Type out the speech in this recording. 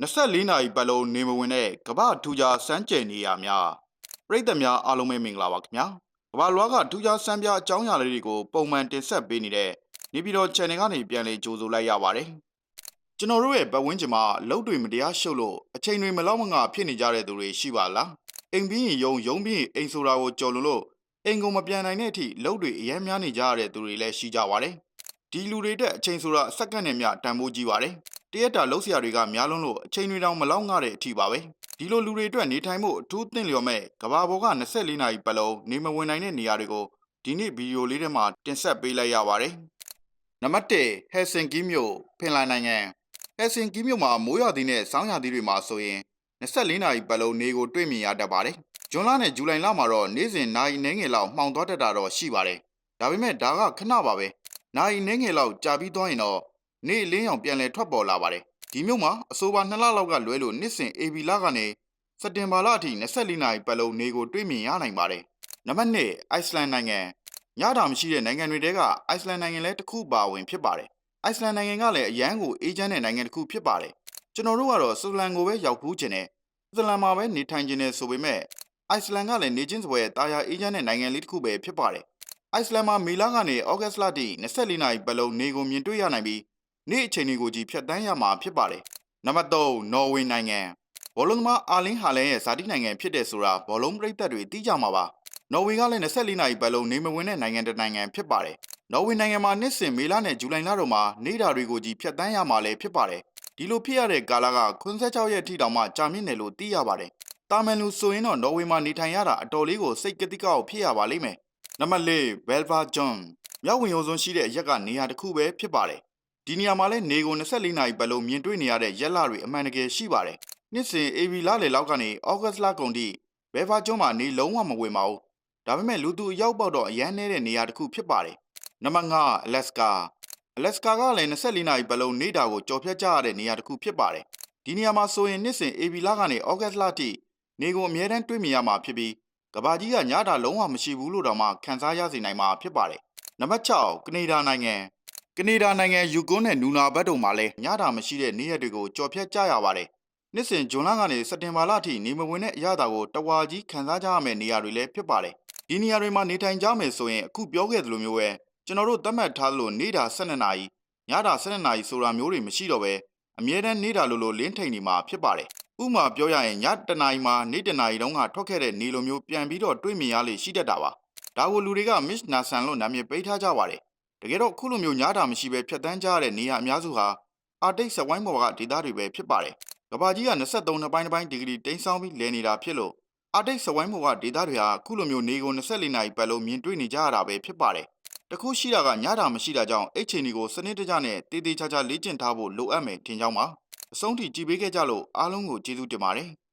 24နာရီပတ်လုံးနေမဝင်တဲ့ကမ္ဘာထူးခြားစမ်းကြယ်နေရများပရိသတ်များအားလုံးပဲမင်္ဂလာပါခင်ဗျာကမ္ဘာလွှားကထူးခြားစမ်းပြအကြောင်းအရာလေးတွေကိုပုံမှန်တင်ဆက်ပေးနေတဲ့နေပြည်တော် channel ကနေပြန်လည်ကြိုဆိုလိုက်ရပါတယ်ကျွန်တော်တို့ရဲ့ပတ်ဝန်းကျင်မှာလှုပ်တွေမတရားရှုပ်လို့အချိန်တွေမလောက်မငါဖြစ်နေကြတဲ့သူတွေရှိပါလားအိမ်ပြီးရင်ယုံယုံပြီးရင်အိမ်ဆိုတာကိုကြော်လွန်လို့အိမ်ကုန်မပြန်နိုင်တဲ့အထိလှုပ်တွေအများများနေကြရတဲ့သူတွေလည်းရှိကြပါတယ်ဒီလူတွေတက်အချိန်ဆိုတာစက္ကန့်နဲ့မျှတန်ဖိုးကြီးပါတယ် တရက်တာလှုပ်ရှားတွေကများလွန်းလို့အချိန်တွေတောင်မလောက်ငှတဲ့အထိပါပဲဒီလိုလူတွေအတွက်နေထိုင်မှုအထူးသင့်လျော်မဲ့ကဘာပေါ်က24နာရီပတ်လုံးနေမဝင်နိုင်တဲ့နေရာတွေကိုဒီနေ့ဗီဒီယိုလေးထဲမှာတင်ဆက်ပေးလိုက်ရပါတယ်နံပါတ်1ဟယ်ဆင်ကီမြို့ဖင်လန်နိုင်ငံဟယ်ဆင်ကီမြို့မှာမိုးရွာသီးနဲ့ဆောင်းရာသီတွေမှာဆိုရင်24နာရီပတ်လုံးနေကိုတွေ့မြင်ရတတ်ပါတယ်ဂျွန်လနဲ့ဇူလိုင်လမှာတော့နေ့စဉ်နိုင်နေငယ်လောက်မှောင်သွားတတ်တာတော့ရှိပါတယ်ဒါပေမဲ့ဒါကခဏပါပဲနိုင်နေငယ်လောက်ကြာပြီးသွားရင်တော့ နေ့လင်းအောင်ပြန်လည်ထွက်ပေါ်လာပါတယ်။ဒီမြို့မှာအဆိုပါ2လလောက်ကလွဲလို့နှစ်စဉ် AB လကနေစက်တင်ဘာလအထိ24နာရီပတ်လုံးနေကိုတွေ့မြင်ရနိုင်ပါတယ်။နံပါတ်2အိုက်စလန်နိုင်ငံညတာမရှိတဲ့နိုင်ငံတွေတဲကအိုက်စလန်နိုင်ငံလည်းတစ်ခုပါဝင်ဖြစ်ပါတယ်။အိုက်စလန်နိုင်ငံကလည်းအရန်ကိုအေဂျင့်တဲ့နိုင်ငံတစ်ခုဖြစ်ပါတယ်။ကျွန်တော်တို့ကတော့ဆွစ်ဇာလန်ကိုပဲရောက်ဘူးခြင်းနဲ့ဆွစ်ဇာလန်မှာပဲနေထိုင်ခြင်းနဲ့ဆိုပေမဲ့အိုက်စလန်ကလည်းနေချင်းစပွဲတာယာအေဂျင့်တဲ့နိုင်ငံလေးတစ်ခုပဲဖြစ်ပါတယ်။အိုက်စလန်မှာမေလကနေဩဂတ်စ်လထိ24နာရီပတ်လုံးနေကိုမြင်တွေ့ရနိုင်ပြီး နေ့အချိန်တွေကိုကြည့်ဖြတ်တန်းရမှာဖြစ်ပါတယ်။နံပါတ်3နော်ဝေနိုင်ငံဘောလုံးသမားအာလင်းဟာလန်ရဲ့ဇာတိနိုင်ငံဖြစ်တဲ့ဆိုတာဘောလုံးပရိသတ်တွေသိကြမှာပါ။နော်ဝေကလည်း24နာရီပတ်လုံးနေမဝင်တဲ့နိုင်ငံတစ်နိုင်ငံဖြစ်ပါတယ်။နော်ဝေနိုင်ငံမှာနှစ်စဉ်မေလနဲ့ဇူလိုင်လတို့မှာနေတာတွေကိုကြည့်ဖြတ်တန်းရမှာလည်းဖြစ်ပါတယ်။ဒီလိုဖြစ်ရတဲ့ကာလက96ရက်ထိတောင်မှကြာမြင့်တယ်လို့သိရပါတယ်။တာမန်လူဆိုရင်တော့နော်ဝေမှာနေထိုင်ရတာအတော်လေးကိုစိတ်ကတိကောက်ဖြစ်ရပါလိမ့်မယ်။နံပါတ်4ဘယ်လ်ဗာဂျွန်မြောက်ဝင်ရုံစွန်းရှိတဲ့အရက်ကနေရာတစ်ခုပဲဖြစ်ပါတယ်။ ဒီနေရာမှာလည်းနေကုန်24နာရီပတ်လုံးမြင်တွေ့နေရတဲ့ရက်လတွေအမှန်တကယ်ရှိပါတယ်။နှစ်စဉ် AB လလေလောက်ကနေဩဂတ်စ်လကုန်ထိဘဲဖာကျွန်းမှာနေလုံးဝမဝင်ပါဘူး။ဒါပေမဲ့လူသူအရောက်ပေါက်တော့အရန်နေတဲ့နေရာတစ်ခုဖြစ်ပါတယ်။နံပါတ်5အလက်စကာအလက်စကာကလည်း24နာရီပတ်လုံးနေတာကိုကြော်ဖြတ်ကြရတဲ့နေရာတစ်ခုဖြစ်ပါတယ်။ဒီနေရာမှာဆိုရင်နှစ်စဉ် AB လကနေဩဂတ်စ်လထိနေကုန်အမြဲတမ်းတွေ့မြင်ရမှာဖြစ်ပြီးကဘာကြီးကညတာလုံးဝမရှိဘူးလို့တော့မှခန်းစားရစေနိုင်မှာဖြစ်ပါတယ်။နံပါတ်6ကနေဒါနိုင်ငံ ကနေဒါနိုင်ငံယူကွန်းနဲ့နူနာဘတ်တို့မှာလည်းညတာမရှိတဲ့နေရက်တွေကိုကြော်ဖြတ်ကြရပါတယ်။နှစ်စဉ်ဂျွန်လကနေစက်တင်ဘာလအထိနေမဝင်တဲ့အရသာကိုတဝါကြီးခန်းစားကြရမယ့်နေရာတွေလည်းဖြစ်ပါတယ်။ဒီနေရာတွေမှာနေထိုင်ကြမယ်ဆိုရင်အခုပြောခဲ့သလိုမျိုးပဲကျွန်တော်တို့သတ်မှတ်ထားသလိုနေတာ12နာရီညတာ12နာရီဆိုတာမျိုးတွေမရှိတော့ပဲအမြဲတမ်းနေတာလိုလိုလင်းထိန်နေမှာဖြစ်ပါတယ်။ဥပမာပြောရရင်ညတနာရီမှာနေ့တနာရီတုန်းကထွက်ခဲ့တဲ့နေလိုမျိုးပြန်ပြီးတော့တွေးမြင်ရလေရှိတတ်တာပါ။ဒါကိုလူတွေက Miss Nasan လို့နာမည်ပေးထားကြပါတယ်။ တကယ်တော့ခုလိုမျိုးညတာမရှိပဲဖြတ်တန်းကြရတဲ့နေရာအများစုဟာအာတိတ်စဝိုင်းပေါ်ကဒေသတွေပဲဖြစ်ပါတယ်။ကဘာကြီးက23နှစ်ပိုင်းတစ်ပိုင်းဒီဂရီတိန်းဆောင်ပြီးလဲနေတာဖြစ်လို့အာတိတ်စဝိုင်းပေါ်ကဒေသတွေဟာခုလိုမျိုးနေကုန်24နာရီပတ်လုံးမြင်တွေ့နေကြရတာပဲဖြစ်ပါတယ်။တခုရှိတာကညတာမရှိတာကြောင့်အိတ်ချိန်တွေကိုစနစ်တကျနဲ့တည်တည်ချာချာလေ့ကျင့်ထားဖို့လိုအပ်မယ်ထင်ကြောင်းပါ။အဆုံးထိကြည်ပေးခဲ့ကြလို့အားလုံးကိုကျေးဇူးတင်ပါတယ်။